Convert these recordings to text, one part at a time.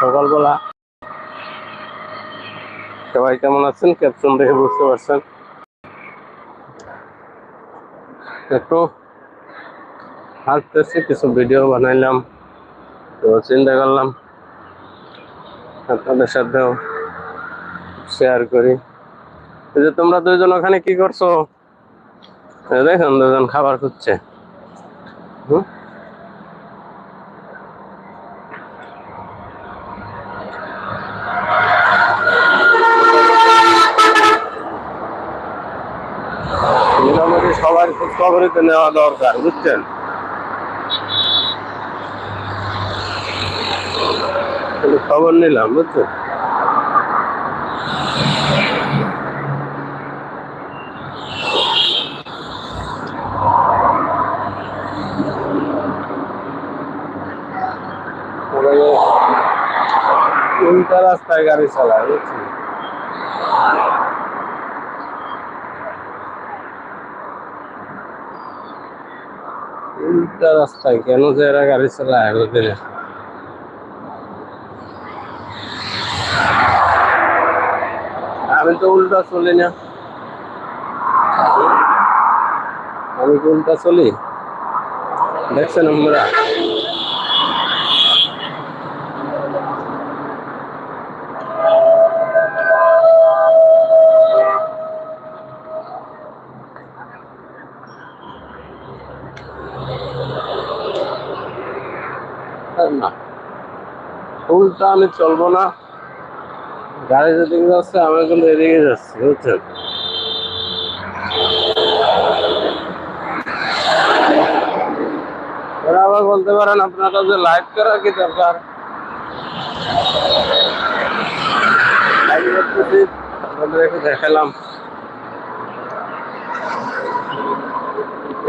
সকালবেলা। সবাই কেমন আছেন? ক্যাপশন দেখে বুঝতে পারছেন। একটু হাঁটতেছি, কিছু ভিডিও বানাইলাম। তো চিন্তা করলাম, আপনাদের সাথেও শেয়ার করি। এই যে তোমরা দুজন ওখানে কি করছ? দেখুন দুজন খাবার খুঁজছে। হুম? মোটামুটি সবার খোঁজ খবরই তো নেওয়া দরকার, বুঝছেন? খবর নিলাম, বুঝছেন? উল্টা রাস্তায় গাড়ি চালায়, বুঝছেন? উল্টা রাস্তায়, কেন যে এরা গাড়ি চালায় বুঝলি আমি তো উল্টা চলি না। আমি উল্টা চলি। দেখছেন আমরা? আমি চলবো না। গাড়ি যেদিকে যাচ্ছে, আমি কিন্তু এদিকে যাচ্ছি, বুঝছেন? ওরা আবার বলতে পারেন, আপনারা যে লাইভ করা কি দরকার? লাইভ করতেছি, আপনাদের একটু দেখালাম।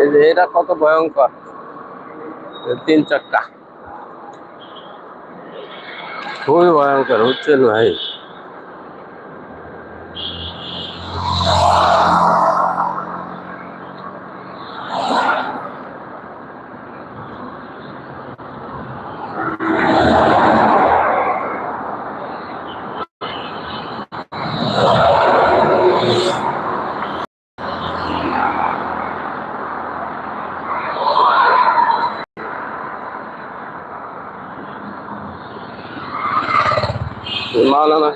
এই যে, এটা কত ভয়ঙ্কর। তিন চাক্কা খুবই ভয়ঙ্কর বুঝছেন ভাই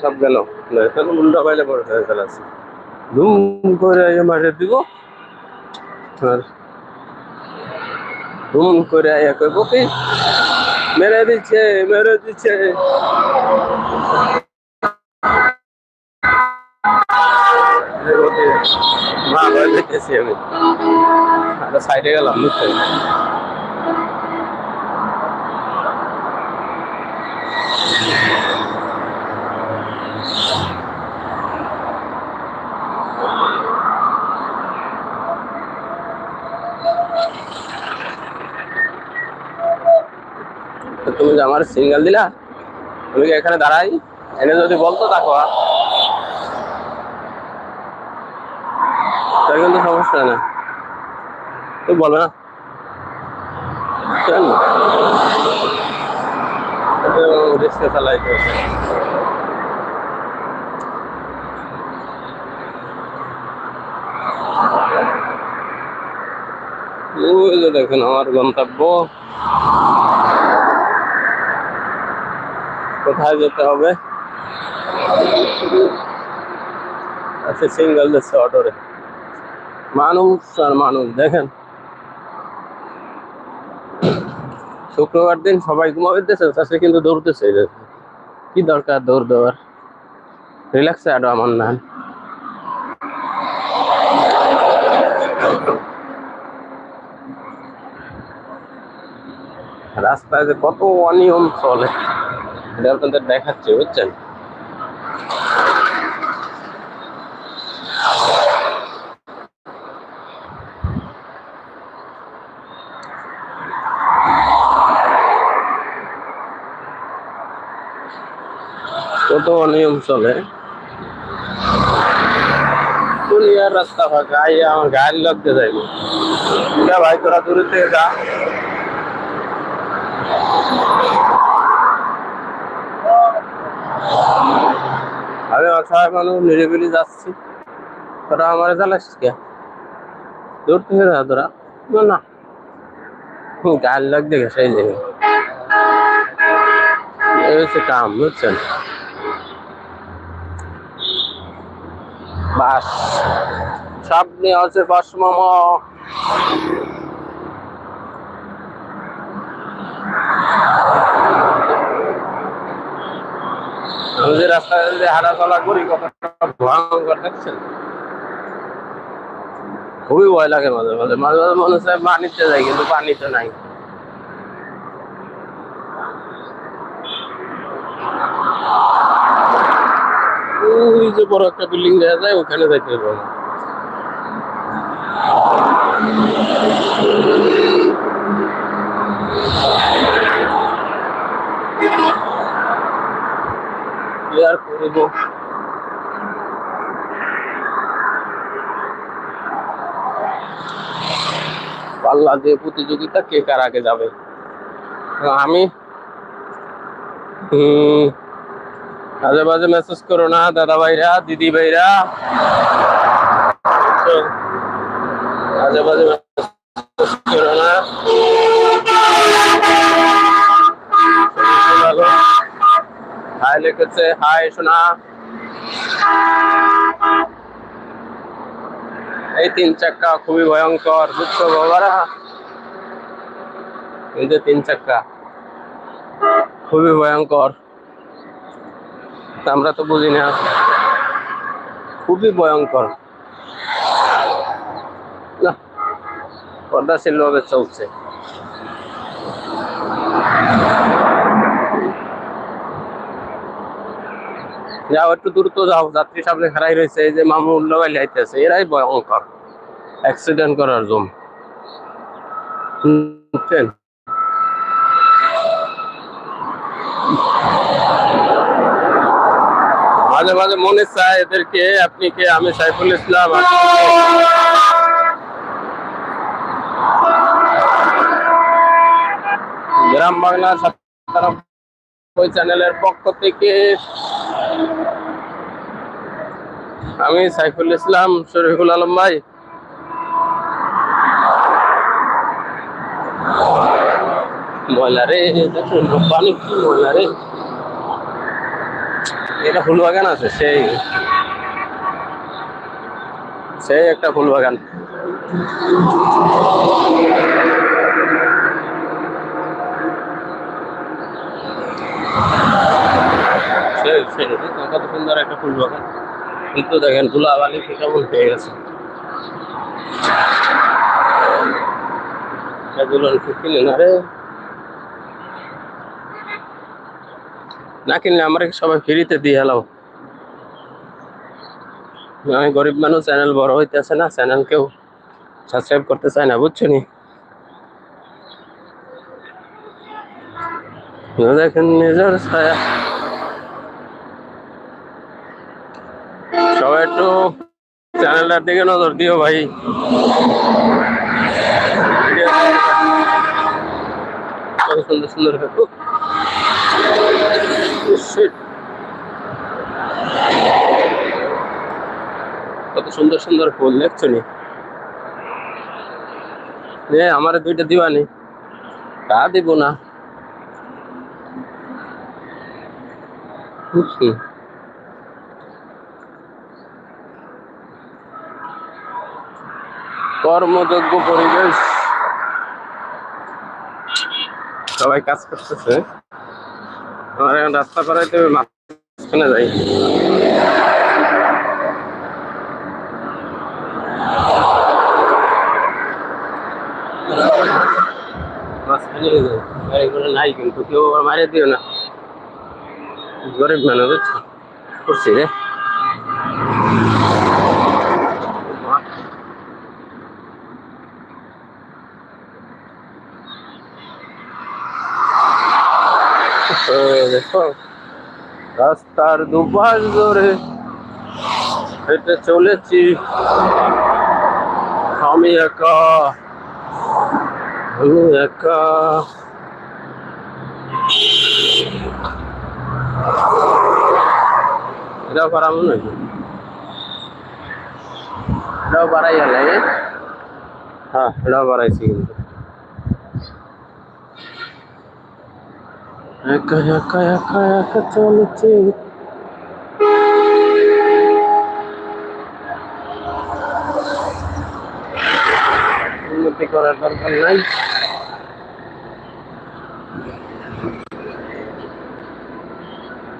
সব গেল। মুন্ডা পাইলে বড় গেল ধুম করে মাঠে দিব। ধুম করে আইয়া কইব কি মেরে দিচ্ছে মেরে দিচ্ছে। দেখতেছি আমি। সাইডে গেলাম তুমি আমার সিঙ্গেল দিলা তুমি এখানে দাঁড়াই? এনে যদি বলতো তাকো তাই কিন্তু সমস্যা না। তুমি বলবে না দেখেন আমার গন্তব্য। কোথায় যেতে হবে? আচ্ছা সিঙ্গেল যাচ্ছে অটোরে। মানুষ আর মানুষ, দেখেন। শুক্রবার দিন সবাই ঘুমাবে দেশে সে কিন্তু দৌড়তেছে কি দরকার দৌড় দেওয়ার? রিল্যাক্সে আডো আমার না রাস্তায় যে কত অনিয়ম চলে। এটা আপনাদের দেখাচ্ছে, বুঝছেন? কত অনিয়ম চলে। দুনিয়ার রাস্তা ফাঁকা এই আমার গাড়ি লাগতে যাইব। ভাই, তোরা দূরে থেকে যা। অসহায় মানুষ নিরিবিলি যাচ্ছি। তোরা আমার জ্বালাস কে? দূর থেকে যা তোরা। না, না। গাল লাগ দেখে সেই দেখে এই হচ্ছে কাম বুঝছেন? বাস। সামনে আছে বাস মামা। আমি যে রাস্তায় যে হাঁটা চলা করি, কতটা ভয়ঙ্কর, দেখছেন? খুবই ভয় লাগে মাঝে মাঝে। মাঝে মাঝে মনে হচ্ছে পানিতে যাই, কিন্তু পানিতে নাই। ওই যে বড় একটা বিল্ডিং দেখা যায়, ওখানে যাইতে হবে আর পাল্লা দিয়ে প্রতিযোগিতা কে কার আগে যাবে? আমি? মাঝে মাঝে মেসেজ করো না, দাদা ভাইরা, দিদি ভাইরা। মাঝে মাঝে মেসেজ করো না ভালো হাই লিখেছে, হাই শোনা এই তিন চাক্কা খুবই ভয়ঙ্কর বুঝছ বাবারা। এই যে তিন চাক্কা, খুবই ভয়ঙ্কর। আমরা তো বুঝি না। খুবই ভয়ঙ্কর। না পর্দাশীল ভাবে চলছে। যাও, একটু দ্রুত যাও। যাত্রী সামনে খারাই রয়েছে, এই যে মামু উল্লাবাই লাইতেছে এরাই ভয়ঙ্কর। অ্যাক্সিডেন্ট করার বুঝছেন মাঝে মাঝে মনে চায় এদেরকে, আপনি কে? আমি সাইফুল ইসলাম? গ্রাম বাংলা চ্যানেলের পক্ষ থেকে আমি সাইফুল ইসলাম, শরীফুল আলম ভাই। ময়লা রে ময়লা রে। এটা ফুল বাগান আছে, সেই। সেই একটা ফুল বাগান সেই সেই দেখুন কত সুন্দর একটা ফুল বাগান। কিন্তু হয়ে গেছে। না কিনলে আমরা সবাই ফ্রিতে দিয়ে এলাও। আমি গরিব মানুষ, চ্যানেল বড় হইতেছে না, চ্যানেল কেউ সাবস্ক্রাইব করতে চায় না, বুঝছ নি? দেখেন, নিজের ছায়া সবাই একটু চ্যানেলটার দিকে নজর দিও ভাই। সুন্দর সুন্দর কত সুন্দর সুন্দর ফুল, দেখছ নি? আমার দুইটা দিবানি। তা দিব না। হুম। কর্মযোগ্য পরিবেশ। সবাই কাজ করতেছে। আমার এখন রাস্তা পাড়াইতে মাঝখানে যাই। মাঝখানে যাই। নাই কিন্তু কেউ মারিয়ে দিও না। গরিব মানুষ করছি রে ও, দেখো রাস্তার দুপাশ ধরে হেঁটে চলেছি। আমি একা আমি একা। এটাও মনে হয় এটাও বাড়াই হ্যাঁ এটাও বাড়াইছি কিন্তু। একা একা একা একা চলছে উন্নতি করার দরকার নাই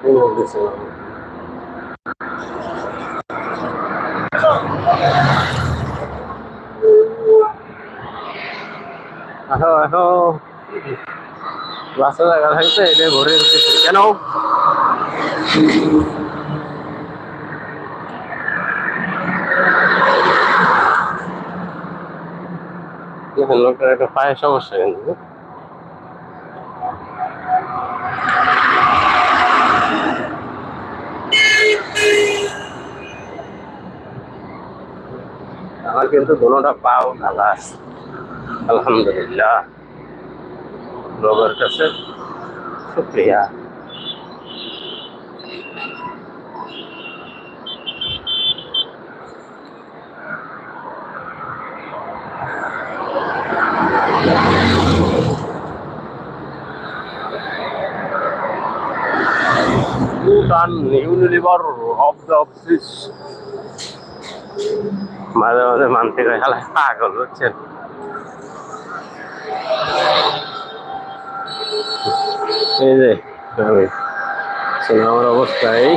বলতেছে আহো আহো বাসা জায়গা থাকতে এটা ভরে কেন? লোকটার একটা সমস্যা কিন্তু আমার কিন্তু দোনোটা পাও আলহামদুলিল্লাহ। রবের কাছে। শুক্রিয়া মাঝে মাঝে মানসিক খেলা পাগল হচ্ছেন এই যে আমি শোনো, আমার অবস্থা এই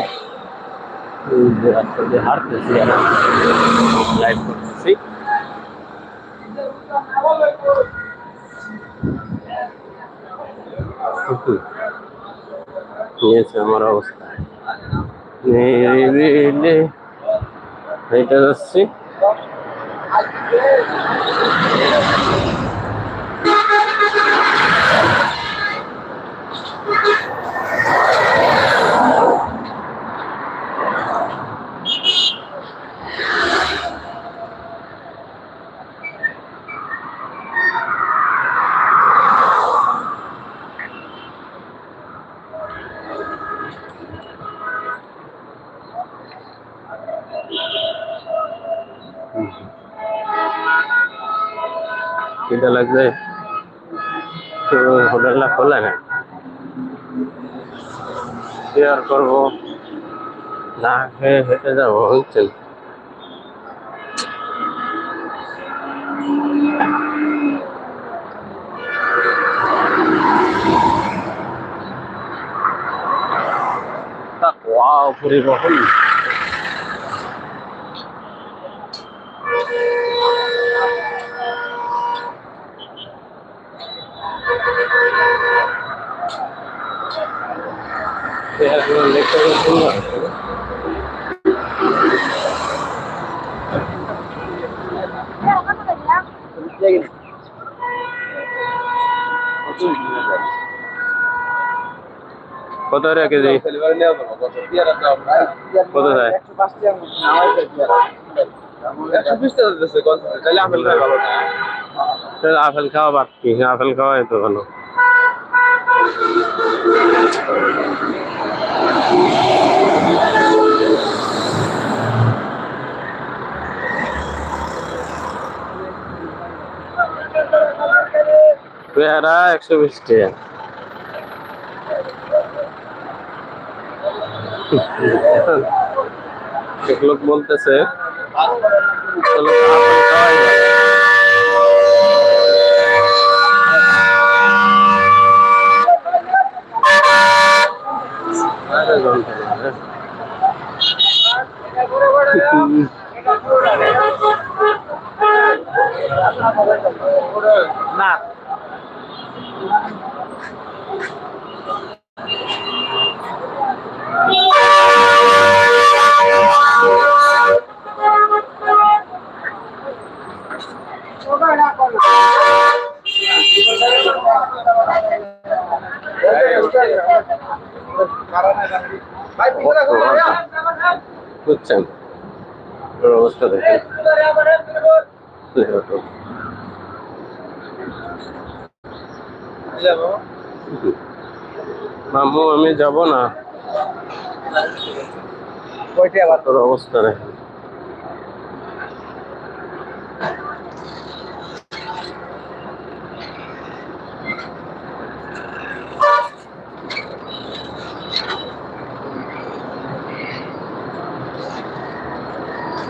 এই যে রাস্তা দিয়ে হাঁটতেছি আর লাইভ করতেছি নিয়েছে আমার অবস্থা নিরিবিলি হেঁটে যাচ্ছি খিদে লাগছে। হোটেলটা খোলে না। শেয়ার করব? না খেয়ে হেঁটে যাব বুঝছেন ওয়াও পরিবহন এগুলো লেখা সুন্দর কত রে কেজি কত? যায় তাহলে আপেল খাওয়া বাদ কি? আপেল খাওয়া তো ভালো পেয়ারা একশো বিশ টাকা। লোক বলতেছে না। বুঝছেন অবস্থা দেখেন আমি যাব না। তোর অবস্থা রে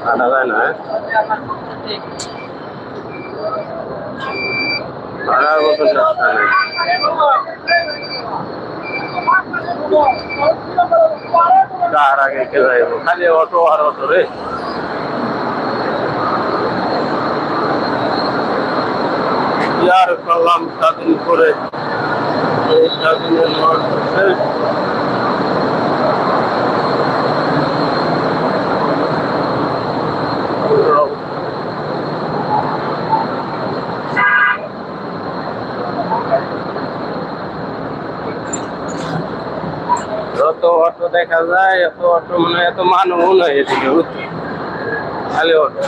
আনা যায় না হ্যাঁ? আনার মতন রাস্তা নেই তার আগে খালি অটো আর অটো রে। আর করলাম স্বাধীন করে এই স্বাধীনের লড় শেষ। যত অটো দেখা যায়, এত অটো মানে এত মানুষ নয় এদিকে, বুঝছ? খালি অটো।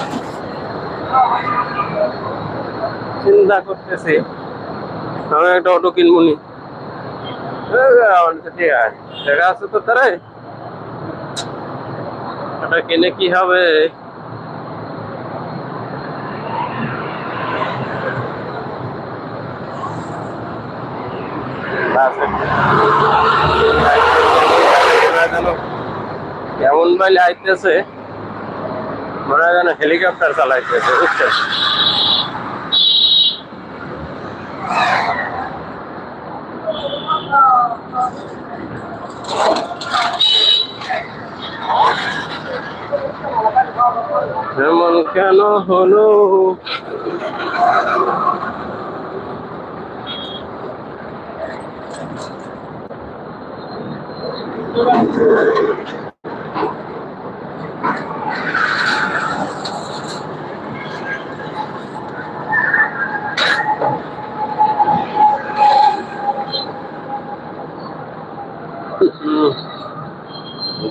চিন্তা করতেছি, আমি একটা অটো কিনবো নি। এই যে, আমার কাছে ঠিক আছে, দেখা আছে তো তারে। ওটা কিনে কি হবে? বাস একটা। কেমন বাইলে আইতেছে মনে হয় যেন হেলিকপ্টার চালাইতেছে বুঝছেন এমন কেন হলো হুম।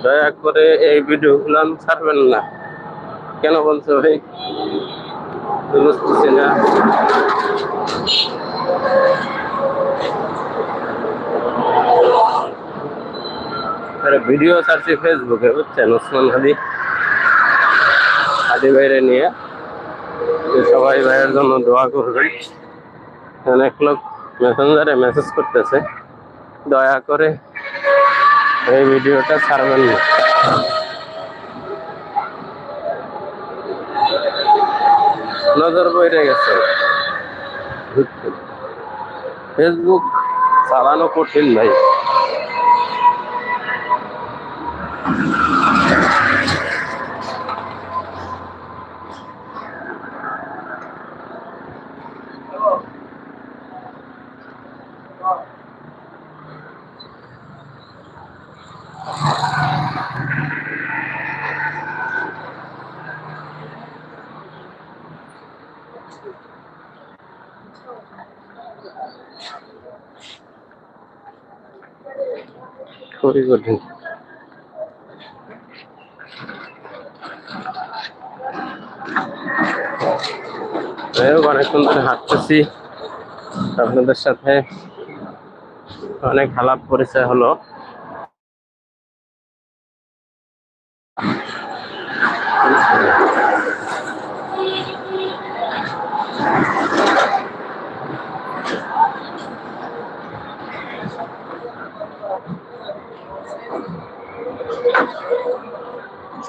দয়া করে এই ভিডিও গুলো ছাড়বেন না। কেন বলছো ভাই? বুঝতেছি না। ভিডিও ছাড়ছি ফেসবুকে বুঝছেন? ওসমান হাদি। হাদি ভাইরে নিয়ে। সবাই ভাইয়ের জন্য দোয়া করবেন। অনেক লোক মেসেঞ্জারে মেসেজ করতেছে। দয়া করে এই ভিডিওটা ছাড়বেন না। নজর বইরে গেছে। ফেসবুক চালানো কঠিন ভাই। খুবই বলি অনেকক্ষণ ধরে হাঁটতেছি। আপনাদের সাথে অনেক আলাপ পরিচয় হলো।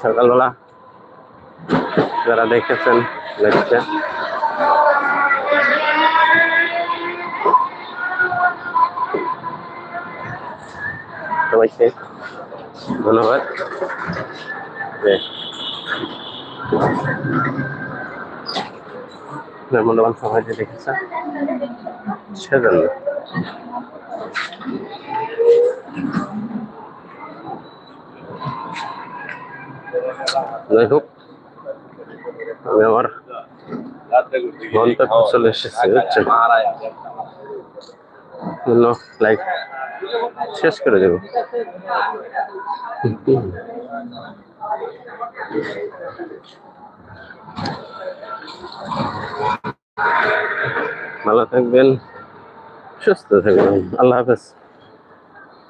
সকালবেলা যারা দেখেছেন দেখছে। সবাইকে ধন্যবাদ। মূল্যবান সময় যে দেখেছেন সেজন্য। যাই হোক আমি আমার গন্তব্যে চলে এসেছি, বুঝছেন? লাইক শেষ করে দেব। ভালো থাকবেন, সুস্থ থাকবেন। আল্লাহ হাফেজ।